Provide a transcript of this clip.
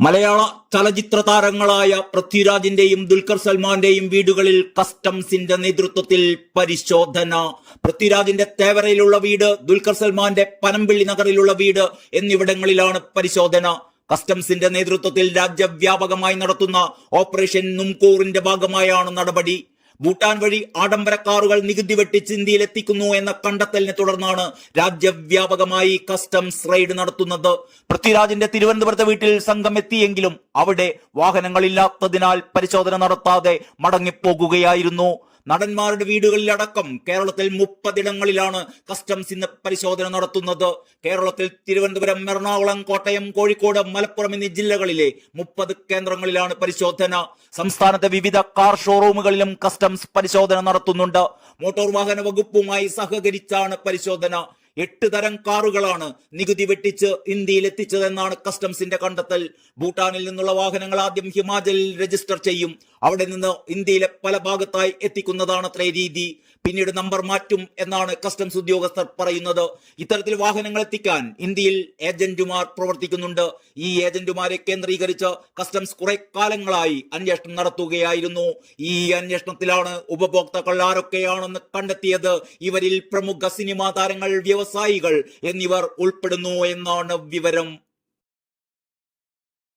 മലയാള ചലച്ചിത്ര താരങ്ങളായ പൃഥ്വിരാജിന്റെയും ദുൽഖർ സൽമാന്റെയും വീടുകളിൽ കസ്റ്റംസിന്റെ നേതൃത്വത്തിൽ പരിശോധന. പൃഥ്വിരാജിന്റെ തേവരയിലുള്ള വീട് ദുൽഖർ സൽമാന്റെ പനമ്പിള്ളി നഗറിലുള്ള വീട് എന്നിവിടങ്ങളിലാണ് പരിശോധന. കസ്റ്റംസിന്റെ നേതൃത്വത്തിൽ രാജ്യവ്യാപകമായി നടത്തുന്ന ഓപ്പറേഷൻ നുംകൂറിന്റെ ഭാഗമായാണ് നടപടി. ഭൂട്ടാൻ വഴി ആഡംബര കാറുകൾ നികുതി വെട്ടിച്ച് ഇന്ത്യയിൽ എത്തിക്കുന്നു എന്ന കണ്ടെത്തലിനെ തുടർന്നാണ് രാജ്യവ്യാപകമായി കസ്റ്റംസ് റെയ്ഡ് നടത്തുന്നത്. പൃഥ്വിരാജിന്റെ തിരുവനന്തപുരത്തെ വീട്ടിൽ സംഘം എത്തിയെങ്കിലും അവിടെ വാഹനങ്ങളില്ലാത്തതിനാൽ പരിശോധന നടത്താതെ മടങ്ങിപ്പോകുകയായിരുന്നു. നടന്മാരുടെ വീടുകളിലടക്കം കേരളത്തിൽ മുപ്പതിടങ്ങളിലാണ് കസ്റ്റംസ് ഇന്ന് പരിശോധന നടത്തുന്നത്. കേരളത്തിൽ തിരുവനന്തപുരം എറണാകുളം കോട്ടയം കോഴിക്കോട് മലപ്പുറം എന്നീ ജില്ലകളിലെ മുപ്പത് കേന്ദ്രങ്ങളിലാണ് പരിശോധന. സംസ്ഥാനത്തെ വിവിധ കാർ ഷോറൂമുകളിലും കസ്റ്റംസ് പരിശോധന നടത്തുന്നുണ്ട്. മോട്ടോർ വാഹന വകുപ്പുമായി സഹകരിച്ചാണ് പരിശോധന. എട്ട് തരം കാറുകളാണ് നികുതി വെട്ടിച്ച് ഇന്ത്യയിൽ എത്തിച്ചതെന്നാണ് കസ്റ്റംസിന്റെ കണ്ടെത്തൽ. ഭൂട്ടാനിൽ നിന്നുള്ള വാഹനങ്ങൾ ആദ്യം ഹിമാചലിൽ രജിസ്റ്റർ ചെയ്യും. അവിടെ നിന്ന് ഇന്ത്യയിലെ പല ഭാഗത്തായി എത്തിക്കുന്നതാണ് അത്രേ രീതി. പിന്നീട് നമ്പർ മാറ്റും എന്നാണ് കസ്റ്റംസ് ഉദ്യോഗസ്ഥർ പറയുന്നത്. ഇത്തരത്തിൽ വാഹനങ്ങൾ എത്തിക്കാൻ ഇന്ത്യയിൽ ഏജന്റുമാർ പ്രവർത്തിക്കുന്നുണ്ട്. ഈ ഏജന്റുമാരെ കേന്ദ്രീകരിച്ച് കസ്റ്റംസ് കുറെ കാലങ്ങളായി അന്വേഷണം നടത്തുകയായിരുന്നു. ഈ അന്വേഷണത്തിലാണ് ഉപഭോക്താക്കൾ ആരൊക്കെയാണെന്ന് കണ്ടെത്തിയത്. ഇവരിൽ പ്രമുഖ സിനിമാ താരങ്ങൾ വ്യവസായികൾ എന്നിവർ ഉൾപ്പെടുന്നു എന്നാണ് വിവരം.